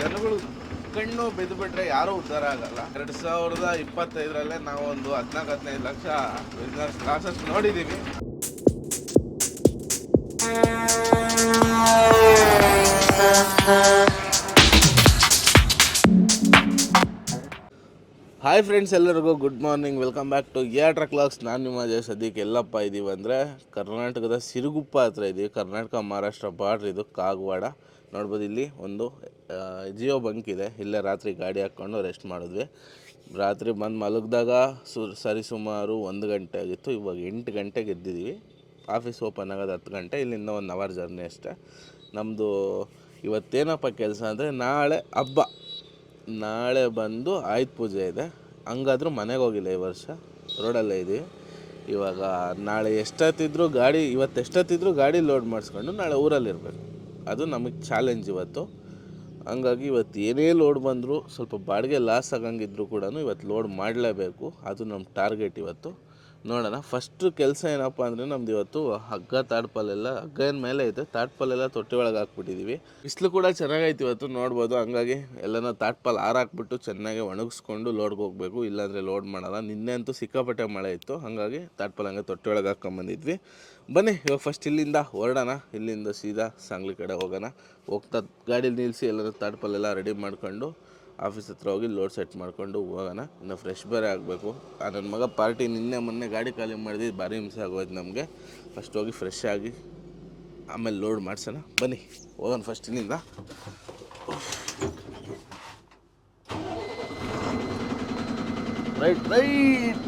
ಜನಗಳು ಕಣ್ಣು ಬಿದ್ದುಬಿಟ್ರೆ ಯಾರೂ ಉದ್ಧಾರ ಆಗಲ್ಲ. ಎರಡು ಸಾವಿರದ ಇಪ್ಪತ್ತೈದರಲ್ಲೇ ನಾವು ಒಂದು ಹದಿನಾಲ್ಕು, ಹದಿನೈದು ಲಕ್ಷ ಬಿಸ್ನೆಸ್ ಕ್ಲಾಸಸ್ ನೋಡಿದ್ದೀವಿ ಹಾಯ್ ಫ್ರೆಂಡ್ಸ್ ಎಲ್ಲರಿಗೂ good morning welcome back to ಏಟ್ರ ಕ್ಲಾಕ್ಸ್ ನಾನು ನಿಮ್ಮ ಜಯ ಸದ್ಯಕ್ಕೆ ಎಲ್ಲಪ್ಪ ಇದ್ದೀವಿ ಅಂದರೆ ಕರ್ನಾಟಕದ ಸಿರುಗುಪ್ಪ ಹತ್ರ ಇದ್ದೀವಿ ಕರ್ನಾಟಕ, ಮಹಾರಾಷ್ಟ್ರ ಬಾರ್ಡ್ರ್ ಇದು ಕಾಗವಾಡ. ನೋಡ್ಬೋದು ಇಲ್ಲಿ ಒಂದು ಜಿಯೋ ಬಂಕ್ ಇದೆ. ಇಲ್ಲೇ ರಾತ್ರಿ ಗಾಡಿ ಹಾಕ್ಕೊಂಡು ರೆಸ್ಟ್ ಮಾಡಿದ್ವಿ. ರಾತ್ರಿ ಬಂದು ಮಲಗಿದಾಗ ಸು ಸರಿಸುಮಾರು ಒಂದು ಗಂಟೆ ಆಗಿತ್ತು. ಇವಾಗ ಎಂಟು ಗಂಟೆಗೆ ಎದ್ದಿದ್ದೀವಿ ಆಫೀಸ್ ಓಪನ್ ಆಗೋದು ಹತ್ತು ಗಂಟೆ, ಇಲ್ಲಿಂದ ಒಂದು ಅವರ್ ಜರ್ನಿ ಅಷ್ಟೇ. ನಮ್ಮದು ಇವತ್ತೇನಪ್ಪ ಕೆಲಸ ಅಂದರೆ ನಾಳೆ ಹಬ್ಬ. ನಾಳೆ ಬಂದು ಆಯುಧ ಪೂಜೆ ಇದೆ. ಹಂಗಾದ್ರೂ ಮನೆಗೆ ಹೋಗಿಲ್ಲ ಈ ವರ್ಷ. ರೋಡಲ್ಲೇ ಇದ್ದೀವಿ ಇವಾಗ ನಾಳೆ ಎಷ್ಟೊತ್ತಿದ್ರೂ ಗಾಡಿ, ಇವತ್ತು ಎಷ್ಟೊತ್ತಿದ್ರು ಗಾಡಿ ಲೋಡ್ ಮಾಡಿಸ್ಕೊಂಡು ನಾಳೆ ಊರಲ್ಲಿ ಇರಬೇಕು ಅದು ನಮಗೆ ಚಾಲೆಂಜ್ ಇವತ್ತು. ಹಂಗಾಗಿ ಇವತ್ತು ಏನೇ ಲೋಡ್ ಬಂದರೂ ಸ್ವಲ್ಪ ಬಾಡಿಗೆ ಲಾಸ್ ಆಗಂಗಿದ್ರು ಕೂಡ ಇವತ್ತು ಲೋಡ್ ಮಾಡಲೇಬೇಕು. ಅದು ನಮ್ಮ ಟಾರ್ಗೆಟ್ ಇವತ್ತು. ನೋಡೋಣ. ಫಸ್ಟು ಕೆಲಸ ಏನಪ್ಪ ಅಂದರೆ ನಮ್ದು ಇವತ್ತು ಹಗ್ಗ, ತಾಡ್ಪಲ್ಲೆಲ್ಲ ಹಗ್ಗ ಏನು ಮೇಲೆ ಐತೆ. ತಾಟ್ಪಲ್ಲೆಲ್ಲ ತೊಟ್ಟಿ ಒಳಗೆ ಹಾಕ್ಬಿಟ್ಟಿದ್ದೀವಿ ಬಿಸಿಲು ಕೂಡ ಚೆನ್ನಾಗೈತೆ ಇವತ್ತು, ನೋಡ್ಬೋದು. ಹಂಗಾಗಿ ಎಲ್ಲನೂ ತಾಟ್ಪಲ್ ಹಾರಾಕ್ಬಿಟ್ಟು ಚೆನ್ನಾಗಿ ಒಣಗಿಸ್ಕೊಂಡು ಲೋಡ್ಗೆ ಹೋಗಬೇಕು. ಇಲ್ಲಾಂದರೆ ಲೋಡ್ ಮಾಡಲ್ಲ. ನಿನ್ನೆ ಅಂತೂ ಸಿಕ್ಕಾಪಟ್ಟೆ ಮಳೆ ಇತ್ತು. ಹಾಗಾಗಿ ತಾಟ್ಪಲ್ ಹಂಗೆ ತೊಟ್ಟಿ ಒಳಗೆ ಹಾಕ್ಕೊಂಬಂದಿದ್ವಿ ಬನ್ನಿ, ಇವಾಗ ಫಸ್ಟ್ ಇಲ್ಲಿಂದ ಹೊರಡೋಣ. ಇಲ್ಲಿಂದ ಸೀದಾ ಸಾಂಗ್ಲಿ ಕಡೆ ಹೋಗೋಣ. ಹೋಗ್ತಾ, ಗಾಡೀಲಿ ನಿಲ್ಲಿಸಿ ಎಲ್ಲರೂ ತಾಟ್ಪಲ್ಲೆಲ್ಲ ರೆಡಿ ಮಾಡ್ಕೊಂಡು ಆಫೀಸ್ ಹತ್ರ ಹೋಗಿ ಲೋಡ್ ಸೆಟ್ ಮಾಡ್ಕೊಂಡು ಹೋಗೋಣ. ಇನ್ನು ಫ್ರೆಶ್ ಬೇರೆ ಆಗಬೇಕು. ನನ್ನ ಮಗ ಪಾರ್ಟಿ ನಿನ್ನೆ ಮೊನ್ನೆ ಗಾಡಿ ಖಾಲಿ ಮಾಡಿದ್ವಿ, ಭಾರಿ ಹಿಂಸೆ ಆಗೋಯ್ತು ನಮಗೆ. ಫಸ್ಟ್ ಹೋಗಿ ಫ್ರೆಶ್ ಆಗಿ ಆಮೇಲೆ ಲೋಡ್ ಮಾಡ್ಸೋಣ. ಬನ್ನಿ, ಹೋಗೋಣ ಫಸ್ಟ್ ಇಲ್ಲಿಂದ. ರೈಟ್ ರೈಟ್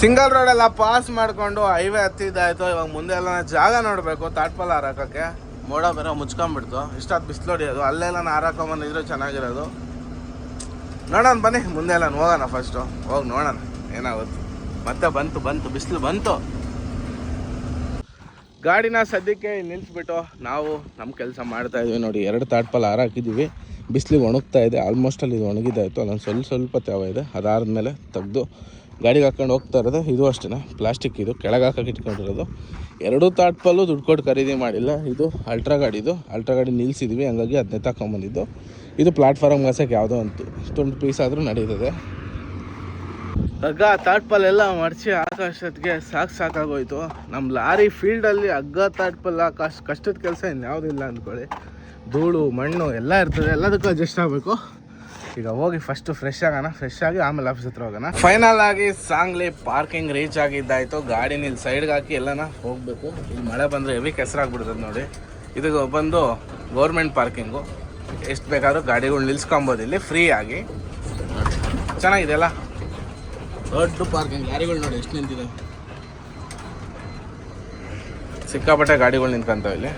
ಸಿಂಗಲ್ ರೋಡೆಲ್ಲ ಪಾಸ್ ಮಾಡಿಕೊಂಡು ಹೈವೇ ಹತ್ತಿದ್ದಾಯ್ತು ಇವಾಗ ಮುಂದೆ ಎಲ್ಲ ಜಾಗ ನೋಡಬೇಕು, ತಾಟ್ಪಲ್ ಹಾರಾಕಕ್ಕೆ. ಮೋಡ ಬೇರೆ ಮುಚ್ಕೊಂಬಿಡ್ತು ಇಷ್ಟೊತ್ತು ಬಿಸಿಲು ಹೊಡಿಯೋದು ಅಲ್ಲೆಲ್ಲ ಹಾರಾಕೊಂಬಂದಿದ್ರು ಚೆನ್ನಾಗಿರೋದು. ನೋಡೋಣ, ಬನ್ನಿ. ಮುಂದೆ ಎಲ್ಲ ಹೋಗೋಣ ಫಸ್ಟು ಹೋಗಿ ನೋಡೋಣ. ಏನಾಗುತ್ತೆ. ಮತ್ತೆ ಬಂತು ಬಂತು. ಬಿಸಿಲು ಬಂತು. ಗಾಡಿನ ಸದ್ಯಕ್ಕೆ ನಿಲ್ಲಿಸ್ಬಿಟ್ಟು ನಾವು ನಮ್ಮ ಕೆಲಸ ಮಾಡ್ತಾ ಇದೀವಿ ನೋಡಿ. ಎರಡು ತಾಟ್ಪಲ್ ಹಾರಾಕಿದ್ದೀವಿ ಬಿಸಿಲಿಗೆ ಒಣಗ್ತಾ ಇದೆ. ಆಲ್ಮೋಸ್ಟ್ ಅಲ್ಲಿ ಇದು ಒಣಗಿದಾಯಿತು. ಅಲ್ಲೊಂದು ಸ್ವಲ್ಪ ಸ್ವಲ್ಪ ತೇವ ಇದೆ. ಅದಾದಮೇಲೆ ತೆಗೆದು ಗಾಡಿಗೆ ಹಾಕೊಂಡು ಹೋಗ್ತಾ ಇರೋದು, ಇದು ಅಷ್ಟೇ ಪ್ಲಾಸ್ಟಿಕ್ ಇದು, ಕೆಳಗೆ ಹಾಕಕ್ಕೆ ಇಟ್ಕೊಂಡಿರೋದು. ಎರಡೂ ತಾಟ್ಪಲ್ಲು ದುಡ್ಡು ಕೊಟ್ಟು ಖರೀದಿ ಮಾಡಿಲ್ಲ. ಇದು ಅಲ್ಟ್ರಾ ಗಾಡಿ ಇದು. ಅಲ್ಟ್ರಾ ಗಾಡಿ ನಿಲ್ಲಿಸಿದ್ವಿ ಹಂಗಾಗಿ ಅದನ್ನೇ ತಗೊಂಬಂದಿದ್ದು ಇದು ಪ್ಲಾಟ್ಫಾರ್ಮ್ ಹಾಸಕ್ಕೆ ಯಾವುದೋ ಅಂತು ಇಷ್ಟೊಂದು ಪೀಸ್ ಆದರೂ ನಡೀತದೆ. ಹಗ್ಗ ತಾಟ್ಪಲ್ ಎಲ್ಲ ಮಡಚಿ ಆಕಾಶತ್ಗೆ ಸಾಕು ಸಾಕಾಗೋಯ್ತು. ನಮ್ಮ ಲಾರಿ ಫೀಲ್ಡಲ್ಲಿ ಹಗ್ಗ ತಾಟ್ಪಲ್ ಕಷ್ಟ ಕಷ್ಟದ ಕೆಲಸ ಇನ್ಯಾವುದಿಲ್ಲ ಅಂದ್ಕೊಳ್ಳಿ. ಧೂಳು, ಮಣ್ಣು, ಎಲ್ಲ ಇರ್ತದೆ. ಎಲ್ಲದಕ್ಕೂ ಅಡ್ಜಸ್ಟ್ ಆಗಬೇಕು. ಈಗ ಹೋಗಿ ಫಸ್ಟ್ ಫ್ರೆಶ್ ಆಗೋಣ ಫ್ರೆಶ್ ಆಗಿ ಆಮೇಲೆ ಆಫೀಸ್ ಹತ್ರ ಹೋಗೋಣ. ಫೈನಲ್ ಆಗಿ ಸಾಂಗ್ಲಿ ಪಾರ್ಕಿಂಗ್ ರೀಚ್ ಆಗಿದ್ದಾಯ್ತು. ಗಾಡಿ ಇಲ್ಲಿ ಸೈಡ್ಗೆ ಹಾಕಿ ಎಲ್ಲನ ಹೋಗಬೇಕು. ಇಲ್ಲಿ ಮಳೆ ಬಂದರೆ ಹೆವಿ ಕೆಸರಾಗ್ಬಿಡ್ತದೆ ನೋಡಿ. ಇದು ಬಂದು ಗೌರ್ಮೆಂಟ್ ಪಾರ್ಕಿಂಗು ಎಷ್ಟು ಬೇಕಾದ್ರೂ ಗಾಡಿಗಳು ನಿಲ್ಸ್ಕೊಬೋದು ಇಲ್ಲಿ ಫ್ರೀ ಆಗಿ. ಚೆನ್ನಾಗಿದೆ ಅಲ್ಲ? ದೊಡ್ಡ ಪಾರ್ಕಿಂಗ್ ಗಾಡಿಗಳು ನೋಡಿ ಎಷ್ಟು ನಿಂತಿದೆ ಸಿಕ್ಕಾಪಟ್ಟೆ ಗಾಡಿಗಳು ನಿಂತ್ಕೊಂತಾವೆ ಇಲ್ಲಿ.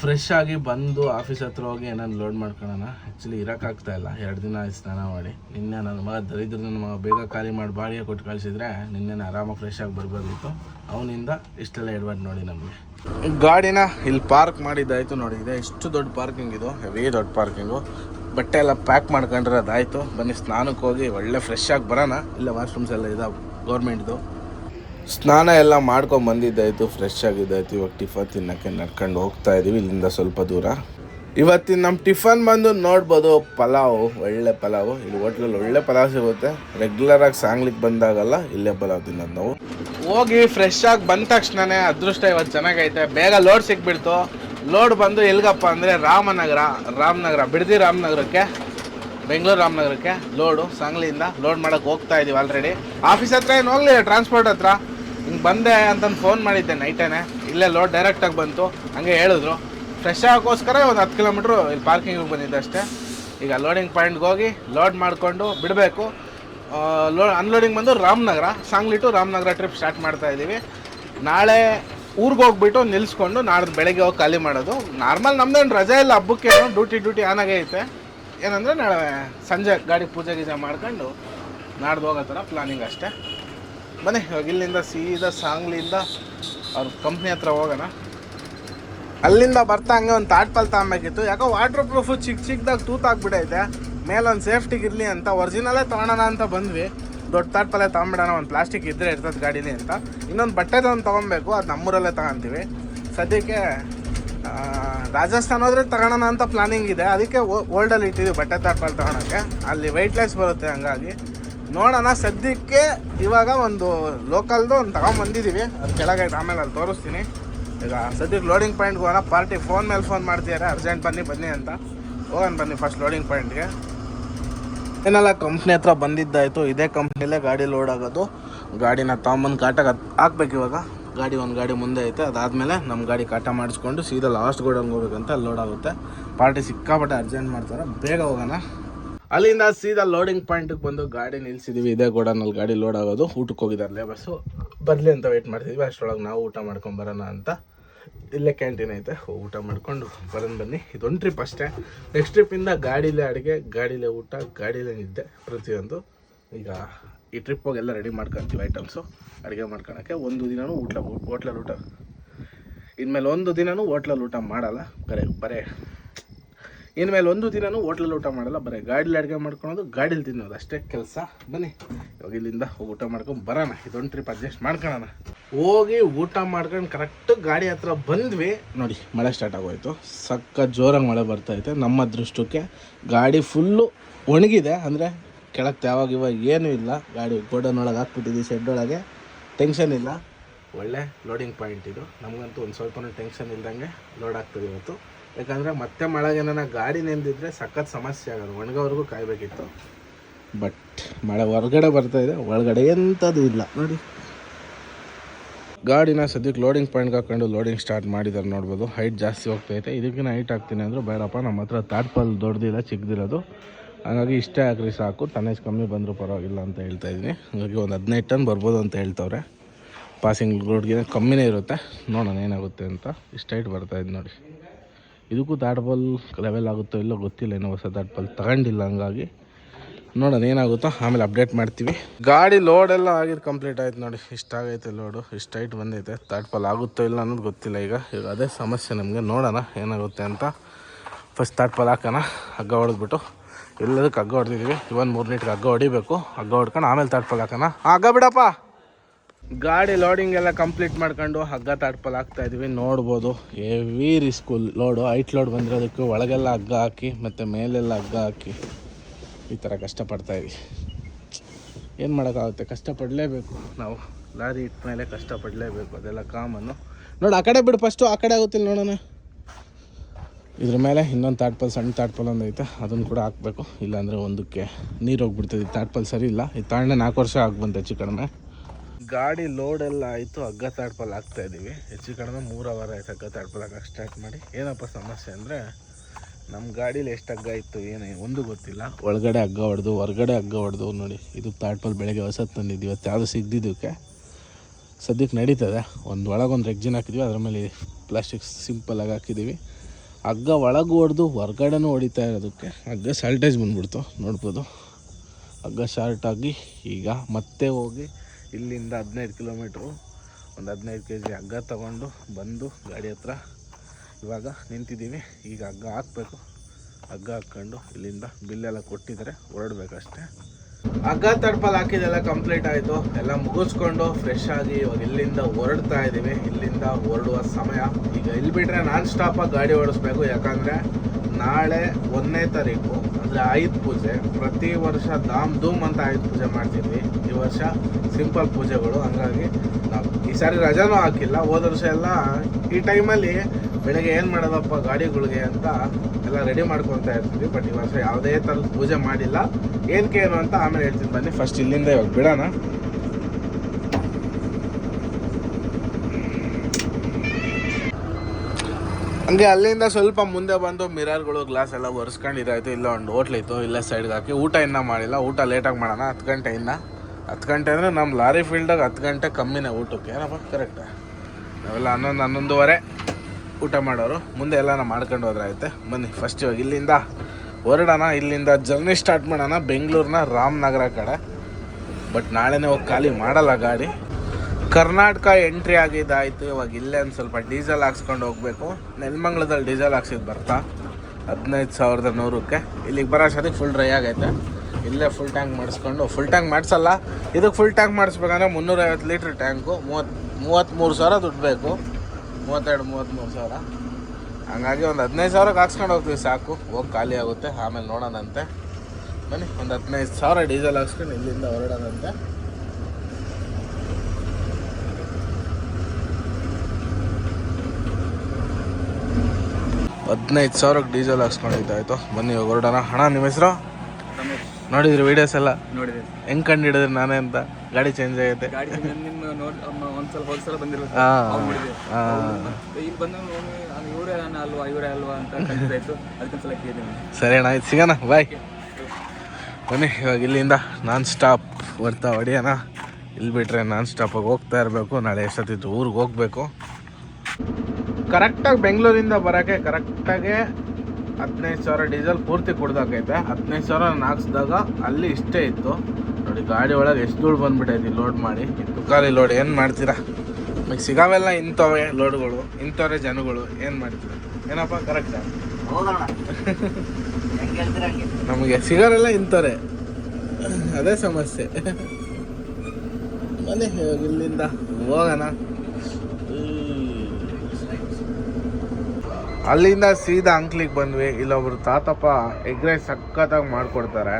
ಫ್ರೆಶ್ ಆಗಿ ಬಂದು ಆಫೀಸ್ ಹತ್ರ ಹೋಗಿ ಏನಾದ್ರು ಲೋಡ್ ಮಾಡ್ಕೊಳ್ಳೋಣ ಆ್ಯಕ್ಚುಲಿ ಇರೋಕ್ಕಾಗ್ತಾ ಇಲ್ಲ. ಎರಡು ದಿನ ಸ್ನಾನ ಮಾಡಿ. ನಿನ್ನೆ ನನ್ನ ಮಗ ದರಿದ್ರ ನನ್ನ ಮಗ ಬೇಗ ಖಾಲಿ ಮಾಡಿ ಬಾಡಿಗೆ ಕೊಟ್ಟು ಕಳಿಸಿದ್ರೆ ನಿನ್ನೆ ಆರಾಮಾಗಿ ಫ್ರೆಶ್ ಆಗಿ ಬರ್ಬೋದಿತ್ತು ಅವನಿಂದ ಇಷ್ಟೆಲ್ಲ ಎಡ್ವರ್ಟ್ ನೋಡಿ ನಮಗೆ. ಗಾಡಿನ ಇಲ್ಲಿ ಪಾರ್ಕ್ ಮಾಡಿದ್ದಾಯ್ತು ನೋಡಿ. ಇದೆ ಎಷ್ಟು ದೊಡ್ಡ ಪಾರ್ಕಿಂಗ್ ಇದು. ಹೆವಿ ದೊಡ್ಡ ಪಾರ್ಕಿಂಗು ಬಟ್ಟೆ ಎಲ್ಲ ಪ್ಯಾಕ್ ಮಾಡ್ಕೊಂಡ್ರೆ ಅದಾಯಿತು ಬನ್ನಿ ಸ್ನಾನಕ್ಕೆ ಹೋಗಿ ಒಳ್ಳೆ ಫ್ರೆಶ್ ಆಗಿ ಬರೋಣ. ಇಲ್ಲ ವಾಶ್ರೂಮ್ಸ್ ಎಲ್ಲ ಇದಾವೆ. ಗೌರ್ಮೆಂಟ್ದು ಸ್ನಾನ ಎಲ್ಲ ಮಾಡ್ಕೊಂಡು ಬಂದಿದ್ದಾಯ್ತು ಫ್ರೆಶ್ ಆಗಿದ್ದಾಯ್ತು ಇವಾಗ ಟಿಫನ್ ತಿನ್ನಕ್ಕೆ ನಡ್ಕೊಂಡು ಹೋಗ್ತಾ ಇದೀವಿ, ಇಲ್ಲಿಂದ ಸ್ವಲ್ಪ ದೂರ. ಇವತ್ತಿನ ನಮ್ಮ ಟಿಫನ್ ಬಂದು ನೋಡ್ಬೋದು, ಪಲಾವ್, ಒಳ್ಳೆ ಪಲಾವು. ಇಲ್ಲಿ ಹೋಟ್ಲಲ್ಲಿ ಒಳ್ಳೆ ಪಲಾವ್ ಸಿಗುತ್ತೆ. ರೆಗ್ಯುಲರ್ ಆಗಿ ಸಾಂಗ್ಲಿಕ್ಕೆ ಬಂದಾಗಲ್ಲ, ಇಲ್ಲೇ ಪಲಾವ್ ತಿನ್ನೋದು ನಾವು. ಹೋಗಿ ಫ್ರೆಶ್ ಆಗಿ ಬಂದ ತಕ್ಷಣನೇ ಅದೃಷ್ಟ ಇವತ್ತು ಚೆನ್ನಾಗೈತೆ. ಬೇಗ ಲೋಡ್ ಸಿಕ್ಬಿಡ್ತು ಲೋಡ್ ಬಂದು ಎಲ್ಗಪ್ಪ ಅಂದರೆ ರಾಮನಗರ ರಾಮನಗರ, ಬಿಡದಿ ರಾಮನಗರಕ್ಕೆ, ಬೆಂಗಳೂರು ರಾಮನಗರಕ್ಕೆ ಲೋಡು ಸಾಂಗ್ಲಿಯಿಂದ ಲೋಡ್ ಮಾಡಕ್ಕೆ ಹೋಗ್ತಾ ಇದೀವಿ ಆಲ್ರೆಡಿ ಆಫೀಸ್ ಹತ್ರ ಏನು ಹೋಗ್ಲಿ ಟ್ರಾನ್ಸ್ಪೋರ್ಟ್ ಹತ್ರ? ಹಿಂಗೆ ಬಂದೆ ಅಂತಂದು ಫೋನ್ ಮಾಡಿದ್ದೆ ನೈಟೇನೆ ಇಲ್ಲೇ ಲೋಡ್ ಡೈರೆಕ್ಟಾಗಿ ಬಂತು. ಹಂಗೆ ಹೇಳಿದ್ರು. ಫ್ರೆಶ್ ಆಗೋಸ್ಕರ ಒಂದು ಹತ್ತು ಕಿಲೋಮೀಟ್ರು ಇಲ್ಲಿ ಪಾರ್ಕಿಂಗಿಗೆ ಬಂದಿದ್ದೆ ಅಷ್ಟೇ. ಈಗ ಲೋಡಿಂಗ್ ಪಾಯಿಂಟ್ಗೆ ಹೋಗಿ ಲೋಡ್ ಮಾಡಿಕೊಂಡು ಬಿಡಬೇಕು. ಲೋ ಅನ್ಲೋಡಿಂಗ್ ಬಂದು Ramanagara, Sangli to Ramanagara trip start ಮಾಡ್ತಾ ಇದ್ದೀವಿ. ನಾಳೆ ಊರಿಗೆ ಹೋಗ್ಬಿಟ್ಟು ನಿಲ್ಲಿಸ್ಕೊಂಡು ನಾಡ್ದು ಬೆಳಗ್ಗೆ ಹೋಗಿ ಖಾಲಿ ಮಾಡೋದು. ನಾರ್ಮಲ್ ನಮ್ದೇನು ರಜೆ ಇಲ್ಲ, ಹಬ್ಬಕ್ಕೆ ಡ್ಯೂಟಿ ಡ್ಯೂಟಿ ಆನಾಗೇ ಐತೆ. ಏನಂದರೆ ನಾಳೆ ಸಂಜೆ ಗಾಡಿ ಪೂಜೆ ಗೀಜೆ ಮಾಡ್ಕೊಂಡು ನಾಡ್ದು ಹೋಗೋ ಥರ ಪ್ಲಾನಿಂಗ್ ಅಷ್ಟೇ. ಬನ್ನಿ, ಇವಾಗ ಇಲ್ಲಿಂದ ಸೀದಾ ಸಾಂಗ್ಲಿಂದ ಅವ್ರ ಕಂಪ್ನಿ ಹತ್ರ ಹೋಗೋಣ. ಅಲ್ಲಿಂದ ಬರ್ತಾ ಹಂಗೆ ಒಂದು ತಾಟ್ಪಲ್ ತಗೊಬೇಕಿತ್ತು. ಯಾಕೋ ವಾಟರ್ ಪ್ರೂಫು ಚಿಕ್ಕ ಚಿಕ್ಕದಾಗ ತೂತಾಕ್ಬಿಟ್ಟೈತೆ ಮೇಲೊಂದು ಸೇಫ್ಟಿಗೆ ಇರಲಿ ಅಂತ ಒರಿಜಿನಲೇ ತೊಗೊಳೋಣ ಅಂತ ಬಂದ್ವಿ. ದೊಡ್ಡ ತಾಟ್ಪಲ್ಲೇ ತೊಗೊಂಬಿಡೋಣ, ಒಂದು ಪ್ಲಾಸ್ಟಿಕ್ ಇದ್ದರೆ ಇರ್ತದೆ ಗಾಡೀಲಿ ಅಂತ. ಇನ್ನೊಂದು ಬಟ್ಟೆ ಬಟ್ಟೆದೊಂದು ತೊಗೊಬೇಕು, ಅದು ನಮ್ಮೂರಲ್ಲೇ ತಗೊಂತೀವಿ. ಸದ್ಯಕ್ಕೆ ರಾಜಸ್ಥಾನ ಹೋದ್ರೆ ತಗೊಳೋಣ ಅಂತ ಪ್ಲಾನಿಂಗ್ ಇದೆ. ಅದಕ್ಕೆ ಓಲ್ಡಲ್ಲಿ ಇಟ್ಟಿದ್ದೀವಿ ಬಟ್ಟೆ ತಾಟ್ಪಲ್ಲಿ ತೊಗೊಳಕ್ಕೆ. ಅಲ್ಲಿ ವೆಯ್ಟ್ಲೆಸ್ ಬರುತ್ತೆ ಹಂಗಾಗಿ. ನೋಡೋಣ ಸದ್ಯಕ್ಕೆ ಇವಾಗ ಒಂದು ಲೋಕಲ್ದು ಒಂದು ತಗೊಂಬಂದಿದ್ದೀವಿ ಅದು ಕೆಳಗೆ ಆಮೇಲೆ ಅಲ್ಲಿ ತೋರಿಸ್ತೀನಿ. ಈಗ ಸದ್ಯಕ್ಕೆ ಲೋಡಿಂಗ್ ಪಾಯಿಂಟ್ಗೆ ಹೋಗೋಣ. ಪಾರ್ಟಿ ಫೋನ್ ಮೇಲೆ ಫೋನ್ ಮಾಡ್ತಿದ್ದಾರೆ ಅರ್ಜೆಂಟ್ ಬನ್ನಿ ಬನ್ನಿ ಅಂತ. ಹೋಗೋಣ ಬನ್ನಿ ಫಸ್ಟ್ ಲೋಡಿಂಗ್ ಪಾಯಿಂಟ್ಗೆ ಏನೆಲ್ಲ ಕಂಪ್ನಿ ಹತ್ರ ಬಂದಿದ್ದಾಯಿತು, ಇದೇ ಕಂಪ್ನಿಲೇ ಗಾಡಿ ಲೋಡ್ ಆಗೋದು. ಗಾಡಿನ ತೊಗೊಂಬಂದು ಕಾಟಾಗ ಹಾಕ್ಬೇಕು ಇವಾಗ. ಗಾಡಿ ಒಂದು ಗಾಡಿ ಮುಂದೆ ಐತೆ. ಅದಾದಮೇಲೆ ನಮ್ಮ ಗಾಡಿ ಕಾಟ ಮಾಡಿಸ್ಕೊಂಡು ಸೀದಾ ಲಾಸ್ಟ್ ಗೋಡಂಗೆ ಹೋಗ್ಬೇಕಂತ ಲೋಡ್ ಆಗುತ್ತೆ. ಪಾರ್ಟಿ ಸಿಕ್ಕಾಪಟ್ಟೆ ಅರ್ಜೆಂಟ್ ಮಾಡ್ತಾರೆ. ಬೇಗ ಹೋಗೋಣ. ಅಲ್ಲಿಂದ ಸೀದಾ ಲೋಡಿಂಗ್ ಪಾಯಿಂಟಿಗೆ ಬಂದು ಗಾಡಿ ನಿಲ್ಸಿದೀವಿ. ಇದೇ ಗೋಡನಲ್ಲಿ ಗಾಡಿ ಲೋಡ್ ಆಗೋದು. ಊಟಕ್ಕೆ ಹೋಗಿದ್ದಾರೆ ಲೇಬರ್ಸು ಬರಲಿ ಅಂತ ವೆಯ್ಟ್ ಮಾಡ್ತಿದ್ವಿ. ಅಷ್ಟರೊಳಗೆ ನಾವು ಊಟ ಮಾಡ್ಕೊಂಡು ಬರೋಣ ಅಂತ ಇಲ್ಲೇ ಕ್ಯಾಂಟೀನ್ ಐತೆ. ಊಟ ಮಾಡ್ಕೊಂಡು ಬರೋಣ ಬನ್ನಿ. ಇದೊಂದು ಟ್ರಿಪ್ ಅಷ್ಟೇ. ನೆಕ್ಸ್ಟ್ ಟ್ರಿಪ್ಪಿಂದ ಗಾಡಿಲೇ ಅಡುಗೆ, ಗಾಡಿಲೇ ಊಟ, ಗಾಡಿಲೇ ನಿದ್ದೆ ಪ್ರತಿಯೊಂದು. ಈಗ ಈ ಟ್ರಿಪ್ ಹೋಗೆಲ್ಲ ರೆಡಿ ಮಾಡ್ಕೊತೀವಿ ಐಟಮ್ಸು ಅಡುಗೆ ಮಾಡ್ಕೊಳಕ್ಕೆ ಒಂದು ದಿನವೂ ಊಟ ಹೋಟ್ಲಲ್ಲಿ ಊಟ. ಇನ್ಮೇಲೆ ಒಂದು ದಿನವೂ ಹೋಟ್ಲಲ್ಲಿ ಊಟ ಮಾಡಲ್ಲ. ಬರೇ ಬರೇ. ಇನ್ಮೇಲೆ ಒಂದು ದಿನವೂ ಹೋಟ್ಲಲ್ಲಿ ಊಟ ಮಾಡಲ್ಲ, ಬರೀ ಗಾಡೀಲಿ ಅಡುಗೆ ಮಾಡ್ಕೊಳೋದು, ಗಾಡೀಲಿ ತಿನ್ನೋದು. ಅಷ್ಟೇ ಕೆಲಸ. ಬನ್ನಿ, ಇವಾಗ ಇಲ್ಲಿಂದ ಹೋಗಿ ಊಟ ಮಾಡ್ಕೊಂಡು ಬರೋಣ. ಇದೊಂದು ಟ್ರಿಪ್ ಅಡ್ಜಸ್ಟ್ ಮಾಡ್ಕೊಳೋಣ. ಹೋಗಿ ಊಟ ಮಾಡ್ಕೊಂಡು ಕರೆಕ್ಟ್ ಗಾಡಿ ಹತ್ರ ಬಂದ್ವಿ. ನೋಡಿ, ಮಳೆ ಸ್ಟಾರ್ಟ್ ಆಗೋಯ್ತು. ಸಕ್ಕ ಜೋರಾಗಿ ಮಳೆ ಬರ್ತೈತೆ ನಮ್ಮ ಅದೃಷ್ಟಕ್ಕೆ ಗಾಡಿ ಫುಲ್ಲು ಒಣಗಿದೆ. ಅಂದರೆ ಕೆಳಕ್ಕೆ ಯಾವಾಗ ಇವಾಗ ಏನೂ ಇಲ್ಲ. ಗಾಡಿ ಗೋಡನ್ ಒಳಗೆ ಹಾಕ್ಬಿಟ್ಟಿದ್ದೀವಿ ಶೆಡ್ ಒಳಗೆ. ಟೆನ್ಷನ್ ಇಲ್ಲ. ಒಳ್ಳೆ ಲೋಡಿಂಗ್ ಪಾಯಿಂಟ್ ಇದು. ನಮಗಂತೂ ಒಂದು ಸ್ವಲ್ಪನೂ ಟೆನ್ಷನ್ ಇಲ್ದಂಗೆ ಲೋಡ್ ಆಗ್ತದೆ ಇವತ್ತು. ಯಾಕಂದರೆ ಮತ್ತೆ ಮಳೆಗೆ ನನ್ನ ಗಾಡಿ ನೆಂದಿದ್ರೆ ಸಖತ್ ಸಮಸ್ಯೆ ಆಗೋದು. ಒಣಗೋವರೆಗೂ ಕಾಯಬೇಕಿತ್ತು. ಬಟ್ ಮಳೆ ಹೊರಗಡೆ ಬರ್ತಾ ಇದೆ ಒಳಗಡೆ ಎಂಥದ್ದು ಇಲ್ಲ. ನೋಡಿ. ಗಾಡಿನ ಸದ್ಯಕ್ಕೆ ಲೋಡಿಂಗ್ ಪಾಯಿಂಟ್ಗೆ ಹಾಕೊಂಡು ಲೋಡಿಂಗ್ ಸ್ಟಾರ್ಟ್ ಮಾಡಿದ್ದಾರೆ ನೋಡ್ಬೋದು. ಹೈಟ್ ಜಾಸ್ತಿ ಹೋಗ್ತೈತೆ ಇದಕ್ಕಿಂತ ಹೈಟ್ ಹಾಕ್ತೀನಿ ಅಂದರು ಬೇಡಪ್ಪ ನಮ್ಮ ಹತ್ರ ತಾಟ್ಪಲ್ ದೊಡ್ಡದಿಲ್ಲ ಚಿಕ್ಕದಿರೋದು. ಹಾಗಾಗಿ ಇಷ್ಟೇ ಹಾಕ್ರಿ ಸಾಕು. ಟನ್ನೇಜ್ ಕಮ್ಮಿ ಬಂದರೂ ಪರವಾಗಿಲ್ಲ ಅಂತ ಹೇಳ್ತಾ ಇದ್ದೀನಿ. ಹಾಗಾಗಿ ಒಂದು ಹದಿನೈದು ಟನ್ ಬರ್ಬೋದು ಅಂತ ಹೇಳ್ತವ್ರೆ. ಪಾಸಿಂಗ್ ರೋಡ್ಗಿನ ಕಮ್ಮಿನೇ ಇರುತ್ತೆ. ನೋಡೋಣ ಏನಾಗುತ್ತೆ ಅಂತ. ಇಷ್ಟು ಹೈಟ್ ಬರ್ತಾ ಇದೆ ನೋಡಿ. ಇದಕ್ಕೂ ಬಾಲ್ ಲೆವೆಲ್ ಆಗುತ್ತೋ ಇಲ್ಲೋ ಗೊತ್ತಿಲ್ಲ ಏನೋ ಹೊಸ ಬಾಲ್ ತಗೊಂಡಿಲ್ಲ ಹಂಗಾಗಿ. ನೋಡೋಣ, ಏನಾಗುತ್ತೋ, ಆಮೇಲೆ ಅಪ್ಡೇಟ್ ಮಾಡ್ತೀವಿ. ಗಾಡಿ ಲೋಡ್ ಎಲ್ಲ ಆಗಿದ್ದು ಕಂಪ್ಲೀಟ್ ಆಯ್ತು ನೋಡಿ. ಇಷ್ಟಾಗೈತೆ ಲೋಡು ಇಷ್ಟು ಹೈಟ್ ಬಂದೈತೆ. ತಾಟ್ಪಲ್ ಆಗುತ್ತೋ ಇಲ್ಲ ಅನ್ನೋದು ಗೊತ್ತಿಲ್ಲ ಈಗ. ಈಗ ಅದೇ ಸಮಸ್ಯೆ ನಮಗೆ. ನೋಡೋಣ, ಏನಾಗುತ್ತೆ ಅಂತ. ಫಸ್ಟ್ ತಾಟ್ಪಲ್ ಹಾಕೋಣ. ಹಗ್ಗ ಹೊಡೆದ್ಬಿಟ್ಟು. ಎಲ್ಲದಕ್ಕೆ ಹಗ್ಗ ಹೊಡೆದಿದ್ದೀವಿ. ಇವನ್ ಮೂರು ನೀಟ್ಗೆ ಹಗ್ಗ ಹೊಡಿಬೇಕು. ಹಗ್ಗ ಹೊಡ್ಕೊಂಡು ಆಮೇಲೆ ತಾಟ್ಪಲ್ ಹಾಕೋಣ. ಹಗ್ಗ ಬಿಡಪ್ಪ! ಗಾಡಿ ಲೋಡಿಂಗ್ ಎಲ್ಲ ಕಂಪ್ಲೀಟ್ ಮಾಡ್ಕೊಂಡು ಹಗ್ಗ ತಾಡ್ಪಲ್ ಹಾಕ್ತಾ ಇದ್ವಿ. ನೋಡ್ಬೋದು. Heavy risk load height load ಬಂದಿರೋದಕ್ಕೆ ಒಳಗೆಲ್ಲ ಹಗ್ಗ ಹಾಕಿ, ಮತ್ತು ಮೇಲೆಲ್ಲ ಹಗ್ಗ ಹಾಕಿ ಈ ಥರ ಕಷ್ಟಪಡ್ತಾ ಇದ್ವಿ. ಏನು ಮಾಡೋಕ್ಕಾಗುತ್ತೆ? ಕಷ್ಟಪಡಲೇಬೇಕು ನಾವು. ಲಾರಿ ಇಟ್ಟ ಮೇಲೆ ಕಷ್ಟಪಡಲೇಬೇಕು. ಅದೆಲ್ಲ ಕಾಮನ್ನು ನೋಡಿ, ಆ ಕಡೆ ಬಿಡು ಫಸ್ಟು ಆ ಕಡೆ ಆಗುತ್ತಿಲ್ಲ ನೋಡೋಣ. ಇದ್ರ ಮೇಲೆ ಇನ್ನೊಂದು ತಾಟ್ಪಲ್ ಸಣ್ಣ ತಾಟ್ಪಲ್ ಒಂದು ಐತೆ ಅದನ್ನು ಕೂಡ ಹಾಕಬೇಕು. ಇಲ್ಲಾಂದರೆ ಒಂದಕ್ಕೆ ನೀರು ಹೋಗ್ಬಿಡ್ತದೆ. ಈ ತಾಟ್ಪಲ್ ಸರಿ ಇಲ್ಲ. ಈ ತಾಂಡೆ ನಾಲ್ಕು ವರ್ಷ ಆಗ್ಬಂತು ಹೆಚ್ಚು ಕಡಿಮೆ. ಗಾಡಿ ಲೋಡ್ ಎಲ್ಲ ಆಯಿತು, ಹಗ್ಗ ತಾಡ್ಪಲ್ ಹಾಕ್ತಾ ಇದ್ದೀವಿ ಹೆಚ್ಚು ಕಡಿಮೆ ಮೂರು ಅವರ್ ಆಯಿತು ಹಗ್ಗ ತಾಡ್ಪಲ್ ಹಾಕಕ್ಕೆ ಸ್ಟಾರ್ಟ್ ಮಾಡಿ. ಏನಪ್ಪ ಸಮಸ್ಯೆ ಅಂದರೆ ನಮ್ಮ ಗಾಡೀಲಿ ಎಷ್ಟು ಹಗ್ಗ ಇತ್ತು, ಏನು, ಒಂದು ಗೊತ್ತಿಲ್ಲ. ಒಳಗಡೆ ಹಗ್ಗ ಹೊಡೆದು, ಹೊರಗಡೆ ಹಗ್ಗ ಹೊಡೆದು, ನೋಡಿ, ಇದು ತಾಡ್ಪಲ್ ಬೆಳಗ್ಗೆ ಹೊಸದು ತಂದಿದ್ದೀವಿ. ಇವತ್ತು ಯಾವುದು ಸಿಗ್ದಿದ್ದಕ್ಕೆ ಸದ್ಯಕ್ಕೆ ನಡೀತದೆ. ಒಂದು ಒಳಗೊಂದು ರೆಗ್ಜಿನ್ ಹಾಕಿದ್ವಿ, ಅದ್ರ ಮೇಲೆ ಪ್ಲಾಸ್ಟಿಕ್ ಸಿಂಪಲಾಗಿ ಹಾಕಿದ್ದೀವಿ ಹಗ್ಗ ಒಳಗೆ ಹೊಡೆದು, ಹೊರ್ಗಡೆನೂ ಹೊಡಿತಾ ಇರೋದಕ್ಕೆ ಹಗ್ಗ ಸಾಲ್ಟೇಜ್ ಬಂದ್ಬಿಡ್ತು. ನೋಡ್ಬೋದು. ಹಗ್ಗ ಶಾರ್ಟ್ ಆಗಿ ಈಗ ಮತ್ತೆ ಹೋಗಿ ಇಲ್ಲಿಂದ ಹದಿನೈದು ಕಿಲೋಮೀಟ್ರು. ಒಂದು ಹದಿನೈದು ಕೆ ಜಿ ಹಗ್ಗ ತಗೊಂಡು ಬಂದು ಗಾಡಿ ಹತ್ರ. ಇವಾಗ ನಿಂತಿದ್ದೀವಿ. ಈಗ ಹಗ್ಗ ಹಾಕಬೇಕು. ಹಗ್ಗ ಹಾಕ್ಕೊಂಡು ಇಲ್ಲಿಂದ ಬಿಲ್ಲೆಲ್ಲ ಕೊಟ್ಟಿದ್ದಾರೆ. ಹೊರಡ್ಬೇಕಷ್ಟೆ. ಹಗ್ಗ ತಡ್ಪಲ್ಲಿ ಹಾಕಿದೆಲ್ಲ ಕಂಪ್ಲೀಟ್ ಆಯಿತು. ಎಲ್ಲ ಮುಗಿಸ್ಕೊಂಡು ಫ್ರೆಶ್ ಆಗಿ ಇವಾಗ ಇಲ್ಲಿಂದ ಹೊರಡ್ತಾ ಇದ್ದೀವಿ. ಇಲ್ಲಿಂದ ಹೊರಡುವ ಸಮಯ. ಈಗ ಇಲ್ಲಿ ಬಿಟ್ಟರೆ ನಾನ್ ಸ್ಟಾಪಾಗಿ ಗಾಡಿ ಓಡಿಸ್ಬೇಕು. ಯಾಕಂದರೆ ನಾಳೆ ಒಂದನೇ ತಾರೀಕು, ಅಂದರೆ ಆಯುಧ ಪೂಜೆ. ಪ್ರತಿ ವರ್ಷ ಧಾಮ್ ಧೂಮ್ ಅಂತ ಆಯುಧ ಪೂಜೆ ಮಾಡ್ತಿದ್ವಿ ಈ ವರ್ಷ ಸಿಂಪಲ್ ಪೂಜೆಗಳು. ಹಂಗಾಗಿ ನಾವು ಈ ಸಾರಿ ರಜಾನೂ ಹಾಕಿಲ್ಲ. ಹೋದ ವರ್ಷ ಎಲ್ಲ ಈ ಟೈಮಲ್ಲಿ ಬೆಳಗ್ಗೆ ಏನು ಮಾಡೋದಪ್ಪ ಗಾಡಿಗಳಿಗೆ ಅಂತ ಎಲ್ಲ ರೆಡಿ ಮಾಡ್ಕೊತಾ ಇರ್ತೀವಿ. ಬಟ್ ಈ ವರ್ಷ ಯಾವುದೇ ಥರದ ಪೂಜೆ ಮಾಡಿಲ್ಲ. ಏನಕ್ಕೆ ಏನು ಅಂತ ಆಮೇಲೆ ಹೇಳ್ತೀನಿ. ಬನ್ನಿ. ಫಸ್ಟ್ ಇಲ್ಲಿಂದ ಇವಾಗ ಬಿಡೋಣ. ಹಂಗೆ ಅಲ್ಲಿಂದ ಸ್ವಲ್ಪ ಮುಂದೆ ಬಂದು ಮಿರರ್ಗಳು ಗ್ಲಾಸ್ ಎಲ್ಲ ಒರೆಸ್ಕೊಂಡಿದ್ದಾಯ್ತು. ಇಲ್ಲ, ಒಂದು ಹೋಟ್ಲಿತ್ತು ಇಲ್ಲೇ ಸೈಡ್ಗೆ ಹಾಕಿ. ಊಟ ಇನ್ನೂ ಮಾಡಿಲ್ಲ. ಊಟ ಲೇಟಾಗಿ ಮಾಡೋಣ, ಹತ್ತು ಇನ್ನ. ಹತ್ತು ಗಂಟೆ ಅಂದರೆ ನಮ್ಮ ಲಾರಿ ಫೀಲ್ಡಾಗ ಹತ್ತು ಗಂಟೆ ಕಮ್ಮಿನೇ ಊಟಕ್ಕೆ. ಏನಪ್ಪ? ಕರೆಕ್ಟ್ ನಾವೆಲ್ಲ ಹನ್ನೊಂದು, ಹನ್ನೊಂದುವರೆ ಊಟ ಮಾಡೋರು. ಮುಂದೆ ಎಲ್ಲ ನಾವು ಮಾಡ್ಕೊಂಡು ಹೋದ್ರೆ ಐತೆ ಬನ್ನಿ ಫಸ್ಟ್ ಇವಾಗ ಇಲ್ಲಿಂದ ಹೊರಡೋಣ. ಇಲ್ಲಿಂದ ಜರ್ನಿ ಸ್ಟಾರ್ಟ್ ಮಾಡೋಣ. ಬೆಂಗಳೂರಿನ ರಾಮನಗರ ಕಡೆ. ಬಟ್ ನಾಳೆನೇ ಹೋಗಿ ಖಾಲಿ ಮಾಡಲ್ಲ ಗಾಡಿ. ಕರ್ನಾಟಕ ಎಂಟ್ರಿ ಆಗಿದ್ದಾಯಿತು ಇವಾಗ ಇಲ್ಲೇ ಒಂದು ಸ್ವಲ್ಪ ಡೀಸೆಲ್ ಹಾಕ್ಸ್ಕೊಂಡು ಹೋಗಬೇಕು. ನೆಲಮಂಗ್ಲದಲ್ಲಿ ಡೀಸೆಲ್ ಹಾಕ್ಸಿದ್ದು ಬರ್ತಾ. ಹದಿನೈದು ಸಾವಿರದ ನೂರಕ್ಕೆ. ಇಲ್ಲಿಗೆ ಬರೋ ಸರಿ ಫುಲ್ ಡ್ರೈ ಆಗೈತೆ. ಇಲ್ಲೇ ಫುಲ್ ಟ್ಯಾಂಕ್ ಮಾಡಿಸ್ಕೊಂಡು ಫುಲ್ ಟ್ಯಾಂಕ್ ಮಾಡಿಸಲ್ಲ. ಇದಕ್ಕೆ ಫುಲ್ ಟ್ಯಾಂಕ್ ಮಾಡಿಸ್ಬೇಕಂದ್ರೆ ಮುನ್ನೂರೈವತ್ತು ಲೀಟ್ರ್ ಟ್ಯಾಂಕು ಮೂವತ್ತು ಮೂವತ್ತ್ಮೂರು ಸಾವಿರ ದುಡ್ಡು ಬೇಕು. ಮೂವತ್ತೆರಡು ಮೂವತ್ತ್ಮೂರು ಸಾವಿರ. ಹಂಗಾಗಿ ಒಂದು ಹದಿನೈದು ಸಾವಿರಕ್ಕೆ ಹಾಕ್ಸ್ಕೊಂಡು ಹೋಗ್ತೀವಿ, ಸಾಕು. ಹೋಗಿ ಖಾಲಿ ಆಗುತ್ತೆ. ಆಮೇಲೆ ನೋಡೋಣಂತೆ. ಬನ್ನಿ, ಒಂದು ಹದಿನೈದು ಸಾವಿರ ಡೀಸೆಲ್ ಹಾಕ್ಸ್ಕೊಂಡು ಇಲ್ಲಿಂದ ಹೊರಡೋಣಂತೆ. ಹದಿನೈದು ಸಾವಿರಕ್ಕೆ ಡೀಸೆಲ್ ಹಾಕ್ಸ್ಕೊಂಡಿದ್ದಾಯ್ತು ಬನ್ನಿ ಇವಾಗ ಹೊರಡೋಣ. ಹಣ ನಿಮ್ಮ ಹೆಸರು? ನೋಡಿದ್ರಿ ವೀಡಿಯೋಸ್ ಎಲ್ಲ? ನೋಡಿದೆ. ಹೆಂಗ್ ಕಂಡು ಹಿಡಿದ್ರಿ ನಾನೇ ಅಂತ? ಗಾಡಿ ಚೇಂಜ್ ಆಗೈತೆ. ಸರಿ ಅಣ್ಣ ಆಯ್ತು ಸಿಗೋಣ ಬಾಯ್ ಬನ್ನಿ ಇವಾಗ ಇಲ್ಲಿಂದ ನಾನ್ ಸ್ಟಾಪ್ ಬರ್ತಾ ಹೊಡಿಯೋಣ. ಇಲ್ಲಿ ಬಿಟ್ರೆ ನಾನ್ ಸ್ಟಾಪಾಗಿ ಹೋಗ್ತಾ ಇರಬೇಕು ನಾಳೆ ಎಷ್ಟೊತ್ತಿತ್ತು ಊರಿಗೆ ಹೋಗ್ಬೇಕು. ಕರೆಕ್ಟಾಗಿ ಬೆಂಗಳೂರಿಂದ ಬರೋಕ್ಕೆ ಕರೆಕ್ಟಾಗಿ ಹದಿನೈದು ಸಾವಿರ ಡೀಸೆಲ್ ಪೂರ್ತಿ ಕುಡ್ದಾಕೈತೆ. ಹದಿನೈದು ಸಾವಿರ ನಾನು ಹಾಕ್ಸ್ದಾಗ ಅಲ್ಲಿ ಇಷ್ಟೇ ಇತ್ತು. ನೋಡಿ ಗಾಡಿ ಒಳಗೆ ಎಷ್ಟು ಧೂಳು ಬಂದ್ಬಿಟ್ಟೈತಿ ಲೋಡ್ ಮಾಡಿ. ತುಕಾಲಿ ಲೋಡ್ ಏನು ಮಾಡ್ತೀರಾ? ನಮಗೆ ಸಿಗಾವೆಲ್ಲ ಇಂಥವೇ ಲೋಡ್ಗಳು ಇಂಥವ್ರೆ ಜನಗಳು ಏನು ಮಾಡ್ತೀರಾ? ಏನಪ್ಪ ಕರೆಕ್ಟಾ ನಮಗೆ ಸಿಗೋರೆಲ್ಲ ಇಂಥವ್ರೆ. ಅದೇ ಸಮಸ್ಯೆ. ಮನೆ ಇಲ್ಲಿಂದ ಹೋಗೋಣ. ಅಲ್ಲಿಂದ ಸೀದಾ ಅಂಕ್ಲಿಗೆ ಬಂದ್ವಿ. ಇಲ್ಲೊಬ್ರು ತಾತಪ್ಪ ಎಗ್ ರೈಸ್ ಸಖತ್ತಾಗಿ ಮಾಡಿಕೊಡ್ತಾರೆ.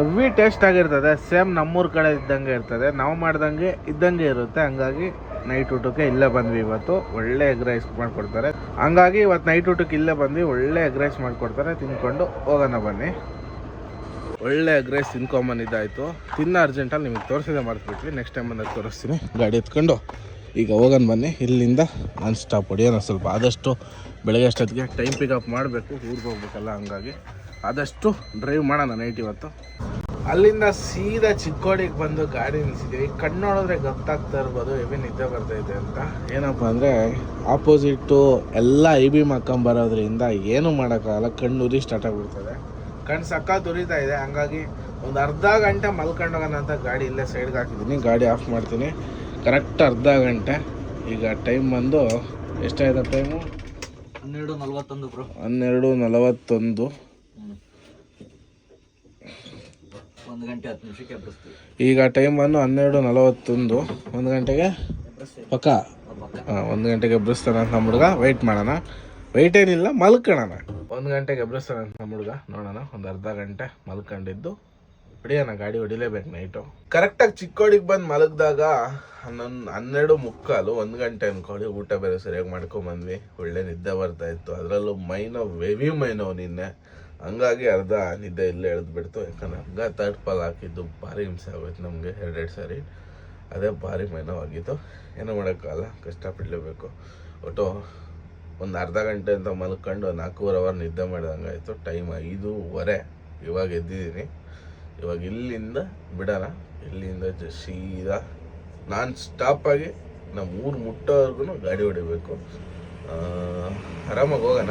ಎವ್ರಿ ಟೇಸ್ಟ್ ಆಗಿರ್ತದೆ. ಸೇಮ್ ನಮ್ಮೂರ ಕಡೆ ಇದ್ದಂಗೆ ಇರ್ತದೆ. ನಾವು ಮಾಡ್ದಂಗೆ ಇದ್ದಂಗೆ ಇರುತ್ತೆ. ಹಂಗಾಗಿ ನೈಟ್ ಊಟಕ್ಕೆ ಇಲ್ಲೇ ಬಂದ್ವಿ ಇವತ್ತು. ಒಳ್ಳೆ ಎಗ್ ರೈಸ್ ಮಾಡಿಕೊಡ್ತಾರೆ. ಹಂಗಾಗಿ ಇವತ್ತು ನೈಟ್ ಊಟಕ್ಕೆ ಇಲ್ಲೇ ಬಂದ್ವಿ. ಒಳ್ಳೆ ಎಗ್ ರೈಸ್ ಮಾಡಿಕೊಡ್ತಾರೆ. ತಿನ್ಕೊಂಡು ಹೋಗೋಣ ಬನ್ನಿ. ಒಳ್ಳೆ ಎಗ್ ರೈಸ್ ತಿನ್ಕೊಂಬಂದಿದ್ದಾಯ್ತು ತಿನ್ನ ಅರ್ಜೆಂಟಲ್ಲಿ ನಿಮಗೆ ತೋರಿಸಿದೆ ಮಾಡಿಸ್ಬಿಟ್ವಿ ನೆಕ್ಸ್ಟ್ ಟೈಮ್ ಬಂದಾಗ ತೋರಿಸ್ತೀನಿ. ಗಾಡಿ ಎತ್ಕೊಂಡು. ಈಗ ಹೋಗೋಣ ಬನ್ನಿ. ಇಲ್ಲಿಂದ ನಾನು ಸ್ಟಾಪ್ ಹೊಡಿಯೋಣ. ಸ್ವಲ್ಪ ಆದಷ್ಟು ಬೆಳಗ್ಗೆ ಅಷ್ಟೊತ್ತಿಗೆ. ಟೈಮ್ ಪಿಕಪ್ ಮಾಡಬೇಕು, ಊರಿಗೆ ಹೋಗ್ಬೇಕಲ್ಲ ಹಂಗಾಗಿ. ಆದಷ್ಟು ಡ್ರೈವ್ ಮಾಡೋಣ ನೈಟ್ ಇವತ್ತು. ಅಲ್ಲಿಂದ ಸೀದಾ ಚಿಕ್ಕೋಡಿಗೆ ಬಂದು ಗಾಡಿ ನಿಲ್ಸಿದ್ದೀವಿ ಕಣ್ಣು ನೋಡಿದ್ರೆ ಗೊತ್ತಾಗ್ತಾ ಇರ್ಬೋದು, ಹೆವಿ ನಿದ್ದೆ ಬರ್ತೈತೆ ಅಂತ. ಏನಪ್ಪ ಅಂದರೆ ಆಪೋಸಿಟ್ಟು ಎಲ್ಲ ಐ ಬಿ ಬರೋದ್ರಿಂದ ಏನು ಮಾಡೋಕ್ಕಾಗಲ್ಲ, ಕಣ್ಣು ಉರಿ ಸ್ಟಾರ್ಟ್ ಆಗಿಬಿಡ್ತದೆ. ಕಣ್ಣು ಸಕ್ಕ ಉರಿತಾ ಇದೆ, ಹಂಗಾಗಿ ಒಂದು ಅರ್ಧ ಗಂಟೆ ಮಲ್ಕೊಂಡು ಹೋಗೋಣ ಅಂತ ಗಾಡಿ ಇಲ್ಲೇ ಸೈಡ್ಗೆ ಹಾಕಿದ್ದೀನಿ ಗಾಡಿ ಆಫ್ ಮಾಡ್ತೀನಿ. ಕರೆಕ್ಟ್ ಅರ್ಧ ಗಂಟೆ. ಈಗ ಟೈಮ್ ಬಂದು ಎಷ್ಟಾಯ್ತು ಟೈಮು ಹನ್ನೆರಡು ನಲವತ್ತೊಂದು ಬ್ರೋ ಹನ್ನೆರಡು ನಲವತ್ತೊಂದು. ಒಂದು ಗಂಟೆ ಹತ್ತು ನಿಮಿಷಕ್ಕೆ ಈಗ ಟೈಮ್ ಬಂದು ಹನ್ನೆರಡು ನಲವತ್ತೊಂದು. ಒಂದು ಗಂಟೆಗೆ? ಪಕ್ಕ? ಪಕ್ಕ. ಹಾಂ ಒಂದು ಗಂಟೆಗೆ ಎಬ್ಬಿಸ್ತಾನೆ ಅಂತ ನಮ್ಮ ಹುಡುಗ. ವೆಯ್ಟ್ ಮಾಡೋಣ. ವೆಯ್ಟ್ ಏನಿಲ್ಲ ಮಲ್ಕೊಳ್ಳೋಣ ಒಂದು ಗಂಟೆಗೆ ಎಬ್ಬಿಸ್ತಾನೆ ಅಂತ ನಮ್ಮ ಹುಡುಗ. ನೋಡೋಣ ಒಂದು ಅರ್ಧ ಗಂಟೆ ಮಲ್ಕೊಂಡಿದ್ದು. ಹೊಡಿಯೋಣ ಗಾಡಿ ಹೊಡಿಲೇಬೇಕು ನೈಟು ಕರೆಕ್ಟಾಗಿ ಚಿಕ್ಕೋಡಿಗೆ ಬಂದು ಮಲಗಿದಾಗ ಹನ್ನೊಂದು, ಹನ್ನೆರಡು ಮುಕ್ಕಾಲು, ಒಂದು ಗಂಟೆ ಅನ್ಕೊಳ್ಳಿ ಊಟ ಬೇರೆ ಸರಿಯಾಗಿ ಮಾಡ್ಕೊಂಬಂದ್ವಿ ಒಳ್ಳೆ ನಿದ್ದೆ ಬರ್ತಾ ಇತ್ತು. ಅದರಲ್ಲೂ ಮೈನೋ ವೆವಿ ಮೈನೋ ನಿನ್ನೆ. ಹಂಗಾಗಿ ಅರ್ಧ ನಿದ್ದೆ ಇಲ್ಲೇ ಎಳೆದು ಬಿಡ್ತು ಯಾಕಂದ್ರೆ ಹಂಗ ತರ್ಡ್ ಪಾಲ್ ಹಾಕಿದ್ದು ಭಾರಿ ಹಿಂಸೆ ಆಗೋಯ್ತು ನಮಗೆ ಎರಡೆರಡು ಸಾರಿ. ಅದೇ ಭಾರಿ ಮೈನವಾಗಿತ್ತು ಏನೂ ಮಾಡೋಕ್ಕಾಗಲ್ಲ, ಕಷ್ಟಪಡಲೇಬೇಕು. ಒಟ್ಟು ಒಂದು ಅರ್ಧ ಗಂಟೆ ಅಂತ ಮಲ್ಕೊಂಡು ನಾಲ್ಕೂವರೆ ಅವರ್ ನಿದ್ದೆ ಮಾಡಿದಂಗಾಯಿತು. ಟೈಮ್ ಐದೂವರೆ. ಇವಾಗ ಎದ್ದಿದ್ದೀನಿ. ಇವಾಗ ಇಲ್ಲಿಂದ ಬಿಡೋಣ ಇಲ್ಲಿಂದ ಜ- ಸೀದಾ ನಾನ್ ಸ್ಟಾಪಾಗಿ ನಮ್ಮ ಊರು ಮುಟ್ಟೋವರೆಗೂ ಗಾಡಿ ಹೊಡಿಬೇಕು. ಆರಾಮಾಗಿ ಹೋಗೋಣ?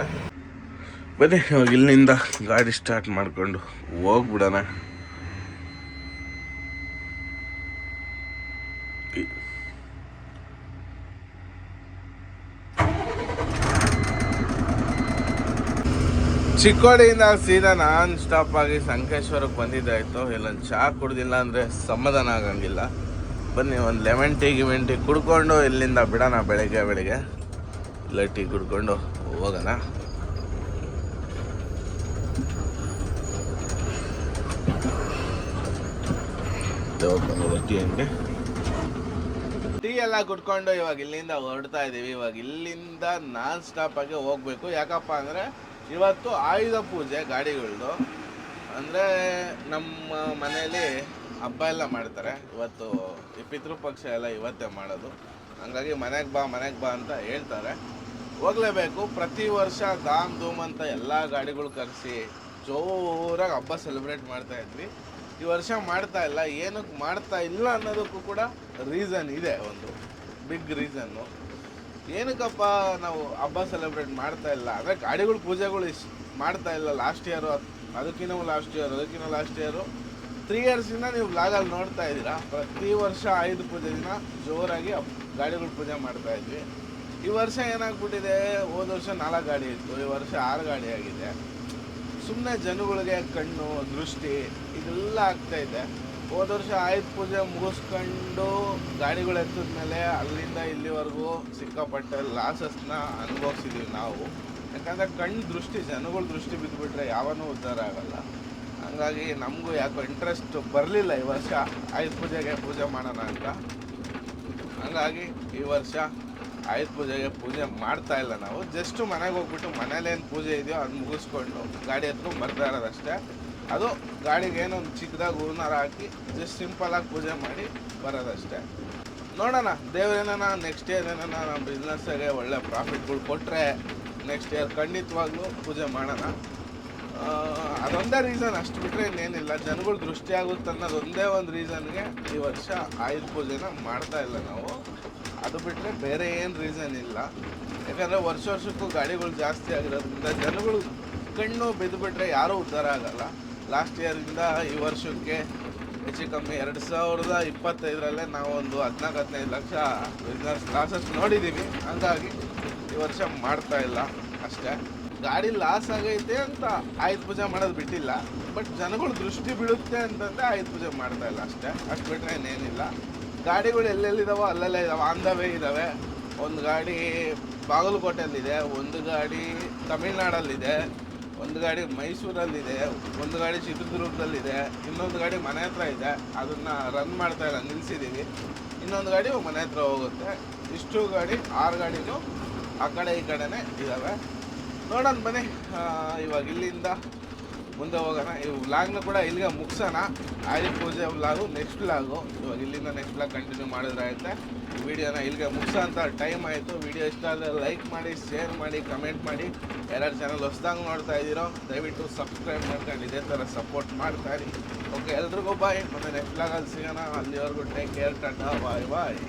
ಬನ್ನಿ, ಇವಾಗ ಇಲ್ಲಿಂದ ಗಾಡಿ ಸ್ಟಾರ್ಟ್ ಮಾಡಿಕೊಂಡು ಹೋಗ್ಬಿಡೋಣ. ಚಿಕ್ಕೋಡಿಯಿಂದ ಸೀದಾ ನಾನ್ ಸ್ಟಾಪ್ ಆಗಿ ಸಂಕೇಶ್ವರಕ್ಕೆ ಬಂದಿದ್ದಾಯ್ತು ಇಲ್ಲೊಂದು ಚಹಾ ಕುಡ್ದಿಲ್ಲ ಅಂದರೆ ಸಮಾಧಾನ ಆಗಂಗಿಲ್ಲ. ಬನ್ನಿ, ಒಂದು ಲೆಮನ್ ಟೀ ಗಿಮೆನ್ ಟೀ ಕುಡ್ಕೊಂಡು ಇಲ್ಲಿಂದ ಬಿಡೋಣ ಬೆಳಗ್ಗೆ, ಬೆಳಿಗ್ಗೆ. ಇಲ್ಲ ಟೀ ಕುಡ್ಕೊಂಡು ಹೋಗೋಣ. ಟೀ ಟೀ ಎಲ್ಲ ಕುಡ್ಕೊಂಡು ಇವಾಗ ಇಲ್ಲಿಂದ ಹೊರಡ್ತಾ ಇದೀವಿ. ಇವಾಗ ಇಲ್ಲಿಂದ ನಾನ್ ಸ್ಟಾಪ್ ಆಗಿ ಹೋಗ್ಬೇಕು. ಯಾಕಪ್ಪ ಅಂದ್ರೆ ಇವತ್ತು ಆಯುಧ ಪೂಜೆ ಗಾಡಿಗಳದು. ಅಂದರೆ ನಮ್ಮ ಮನೆಯಲ್ಲಿ ಹಬ್ಬ ಎಲ್ಲ ಮಾಡ್ತಾರೆ. ಇವತ್ತು ಈ ಪಿತೃಪಕ್ಷ ಎಲ್ಲ ಇವತ್ತೇ ಮಾಡೋದು. ಹಂಗಾಗಿ ಮನೆಗೆ ಬಾ ಮನೆಗೆ ಬಾ ಅಂತ ಹೇಳ್ತಾರೆ. ಹೋಗಲೇಬೇಕು. ಪ್ರತಿ ವರ್ಷ ಧಾಮ್ ಧೂಮ್ ಅಂತ ಎಲ್ಲ ಗಾಡಿಗಳು ಕರೆಸಿ ಜೋರಾಗಿ ಹಬ್ಬ ಸೆಲೆಬ್ರೇಟ್ ಮಾಡ್ತಾ ಇದ್ವಿ. ಈ ವರ್ಷ ಮಾಡ್ತಾ ಇಲ್ಲ. ಏನಕ್ಕೆ ಮಾಡ್ತಾ ಇಲ್ಲ ಅನ್ನೋದಕ್ಕೂ ಕೂಡ ರೀಸನ್ ಇದೆ ಒಂದು. ಬಿಗ್ ರೀಸನ್ನು ಏನಕ್ಕಪ್ಪ ನಾವು ಹಬ್ಬ ಸೆಲೆಬ್ರೇಟ್ ಮಾಡ್ತಾ ಇಲ್ಲ? ಅಂದರೆ ಗಾಡಿಗಳು, ಪೂಜೆಗಳು ಮಾಡ್ತಾ ಇಲ್ಲ ಲಾಸ್ಟ್ ಇಯರು ಅದಕ್ಕಿಂತ ಲಾಸ್ಟ್ ಇಯರ್ ಅದಕ್ಕಿಂತ ಲಾಸ್ಟ್ ಇಯರು ತ್ರೀ ಇಯರ್ಸಿಂದ ನೀವು ಬ್ಲಾಗಲ್ಲಿ ನೋಡ್ತಾ ಇದ್ದೀರಾ? ಪ್ರತಿ ವರ್ಷ ಆಯುಧ ಪೂಜೆ ದಿನ ಜೋರಾಗಿ ಗಾಡಿಗಳು ಗಾಡಿಗಳ ಪೂಜೆ ಮಾಡ್ತಾ ಇದ್ವಿ. ಈ ವರ್ಷ ಏನಾಗ್ಬಿಟ್ಟಿದೆ? ಹೋದ ವರ್ಷ ನಾಲ್ಕು ಗಾಡಿ ಇತ್ತು, ಈ ವರ್ಷ ಆರು ಗಾಡಿ ಆಗಿದೆ. ಸುಮ್ಮನೆ ಜನಗಳಿಗೆ ಕಣ್ಣು, ದೃಷ್ಟಿ, ಇದೆಲ್ಲ ಆಗ್ತಾ ಇದೆ. ಹೋದ ವರ್ಷ ಆಯುಧ ಪೂಜೆ ಮುಗಿಸ್ಕೊಂಡು ಗಾಡಿಗಳು ಎತ್ತಿದ ಮೇಲೆ ಅಲ್ಲಿಂದ ಇಲ್ಲಿವರೆಗೂ ಸಿಕ್ಕಾಪಟ್ಟೆ ಲಾಸಸ್ನ ಅನುಭವಿಸಿದೀವಿ ನಾವು. ಯಾಕಂದರೆ ಕಣ್ಣು ದೃಷ್ಟಿ, ಜನಗಳ ದೃಷ್ಟಿ ಬಿದ್ದುಬಿಟ್ರೆ ಯಾವನೂ ಉದ್ಧಾರ ಆಗಲ್ಲ. ಹಂಗಾಗಿ ನಮಗೂ ಯಾಕೋ ಇಂಟ್ರೆಸ್ಟ್ ಬರಲಿಲ್ಲ ಈ ವರ್ಷ ಆಯುಧ ಪೂಜೆಗೆ ಪೂಜೆ ಮಾಡೋಣ ಅಂತ. ಹಂಗಾಗಿ ಈ ವರ್ಷ ಆಯುಧ ಪೂಜೆಗೆ ಪೂಜೆ ಮಾಡ್ತಾ ಇಲ್ಲ ನಾವು. ಜಸ್ಟ್ ಮನೆಗೆ ಹೋಗ್ಬಿಟ್ಟು ಮನೇಲೇನು ಪೂಜೆ ಇದೆಯೋ ಅದು ಮುಗಿಸ್ಕೊಂಡು ಗಾಡಿ ಹತ್ಕೊಂಡು ಬರ್ತಾ ಇರೋದಷ್ಟೇ. ಅದು ಗಾಡಿಗೆ ಏನೋ ಒಂದು ಚಿಕ್ಕದಾಗಿ ಹೂನಾರ ಹಾಕಿ ಜಸ್ಟ್ ಸಿಂಪಲಾಗಿ ಪೂಜೆ ಮಾಡಿ ಬರೋದಷ್ಟೇ. ನೋಡೋಣ ದೇವ್ರೇನ ನೆಕ್ಸ್ಟ್ ಇಯರ್ ಏನಾನ ನಮ್ಮ ಬಿಸ್ನೆಸ್ಸಾಗೆ ಒಳ್ಳೆ ಪ್ರಾಫಿಟ್ಗಳು ಕೊಟ್ಟರೆ ನೆಕ್ಸ್ಟ್ ಇಯರ್ ಖಂಡಿತವಾಗ್ಲೂ ಪೂಜೆ ಮಾಡೋಣ. ಅದೊಂದೇ ರೀಸನ್ ಅಷ್ಟು ಬಿಟ್ಟರೆ ಇನ್ನೇನಿಲ್ಲ. ಜನಗಳು ದೃಷ್ಟಿ ಆಗುತ್ತೆ ಅನ್ನೋದು ಒಂದೇ ಒಂದು ರೀಸನ್ಗೆ ಈ ವರ್ಷ ಆಯುಧ ಪೂಜೆನ ಮಾಡ್ತಾ ಇಲ್ಲ ನಾವು. ಅದು ಬಿಟ್ಟರೆ ಬೇರೆ ಏನು ರೀಸನ್ ಇಲ್ಲ. ಯಾಕಂದರೆ ವರ್ಷ ವರ್ಷಕ್ಕೂ ಗಾಡಿಗಳು ಜಾಸ್ತಿ ಆಗಿರೋದ್ರಿಂದ ಜನಗಳು ಕಣ್ಣು ಬಿದ್ದುಬಿಟ್ರೆ ಯಾರೂ ಉದ್ಧಾರ ಆಗಲ್ಲ. ಲಾಸ್ಟ್ ಇಯರಿಂದ ಈ ವರ್ಷಕ್ಕೆ ಹೆಚ್ಚು ಕಮ್ಮಿ ಎರಡು ಸಾವಿರದ ಇಪ್ಪತ್ತೈದರಲ್ಲೇ ನಾವು ಒಂದು ಹದಿನಾಲ್ಕು, ಹದಿನೈದು ಲಕ್ಷ ಬಿಸ್ನೆಸ್ ಲಾಸಸ್ ನೋಡಿದ್ದೀವಿ. ಹಂಗಾಗಿ ಈ ವರ್ಷ ಮಾಡ್ತಾ ಇಲ್ಲ ಅಷ್ಟೇ. ಗಾಡಿ ಲಾಸ್ ಆಗೈತೆ ಅಂತ ಆಯುಧ ಪೂಜೆ ಮಾಡೋದು ಬಿಟ್ಟಿಲ್ಲ. ಬಟ್ ಜನಗಳು ದೃಷ್ಟಿ ಬೀಳುತ್ತೆ ಅಂತಂದರೆ ಆಯುಧ ಪೂಜೆ ಮಾಡ್ತಾ ಇಲ್ಲ ಅಷ್ಟೇ. ಅಷ್ಟು ಬಿಟ್ಟರೆ ಇನ್ನೇನಿಲ್ಲ. ಗಾಡಿಗಳು ಎಲ್ಲೆಲ್ಲಿದ್ದಾವೋ ಅಲ್ಲೆಲ್ಲೇ ಇದ್ದಾವೆ ಆನ್ ದ ವೇ ಇದ್ದಾವೆ ಒಂದು ಗಾಡಿ ಬಾಗಲಕೋಟೆಯಲ್ಲಿದೆ. ಒಂದು ಗಾಡಿ ತಮಿಳ್ನಾಡಲ್ಲಿದೆ. ಒಂದು ಗಾಡಿ ಮೈಸೂರಲ್ಲಿದೆ, ಒಂದು ಗಾಡಿ ಚಿತ್ರದುರ್ಗದಲ್ಲಿದೆ, ಇನ್ನೊಂದು ಗಾಡಿ ಮನೆ ಹತ್ರ ಇದೆ. ಅದನ್ನು ರನ್ ಮಾಡ್ತಾ ಇಲ್ಲ ನಿಲ್ಲಿಸಿದ್ದೀವಿ ಇನ್ನೊಂದು ಗಾಡಿ ಮನೆ ಹತ್ರ ಹೋಗುತ್ತೆ. ಇಷ್ಟು ಗಾಡಿ, ಆರು ಗಾಡಿನೂ ಆ ಕಡೆ ಈ ಕಡೆನೇ ಇದ್ದಾವೆ ನೋಡೋಣ ಬನ್ನಿ. ಇವಾಗ ಇಲ್ಲಿಂದ ಮುಂದೆ ಹೋಗೋಣ. ಈ ವ್ಲಾಗ್ನ ಕೂಡ ಇಲ್ಲಿಗೆ ಮುಗಿಸೋಣ. ಆಯುಧ ಪೂಜೆ ವ್ಲಾಗು ನೆಕ್ಸ್ಟ್ ವ್ಲಾಗು ಇವಾಗ ಇಲ್ಲಿಂದ ನೆಕ್ಸ್ಟ್ ವ್ಲಾಗ್ ಕಂಟಿನ್ಯೂ ಮಾಡಿದ್ರೆ ಆಯ್ತೆ? ಈ ವಿಡಿಯೋನ ಇಲ್ಲಿಗೆ ಮುಗಿಸೋ ಅಂತ ಟೈಮ್ ಆಯಿತು. ವಿಡಿಯೋ ಇಷ್ಟ ಆದರೆ ಲೈಕ್ ಮಾಡಿ ಶೇರ್ ಮಾಡಿ ಕಮೆಂಟ್ ಮಾಡಿ. ಯಾರ್ಯಾರು ಚಾನಲ್ ಹೊಸ್ದಾಗಿ ನೋಡ್ತಾ ಇದ್ದೀರೋ, ದಯವಿಟ್ಟು ಸಬ್ಸ್ಕ್ರೈಬ್ ಮಾಡ್ಕೊಂಡು ಇದೇ ಥರ ಸಪೋರ್ಟ್ ಮಾಡ್ತಾ ಇರಿ. ಓಕೆ ಎಲ್ರಿಗೂ ಬಾಯ್ ಮತ್ತೆ ನೆಕ್ಸ್ಟ್ ಲಾಗಲ್ಲಿ ಸಿಗೋಣ. ಅಲ್ಲಿವರೆಗೂ take care tata bye bye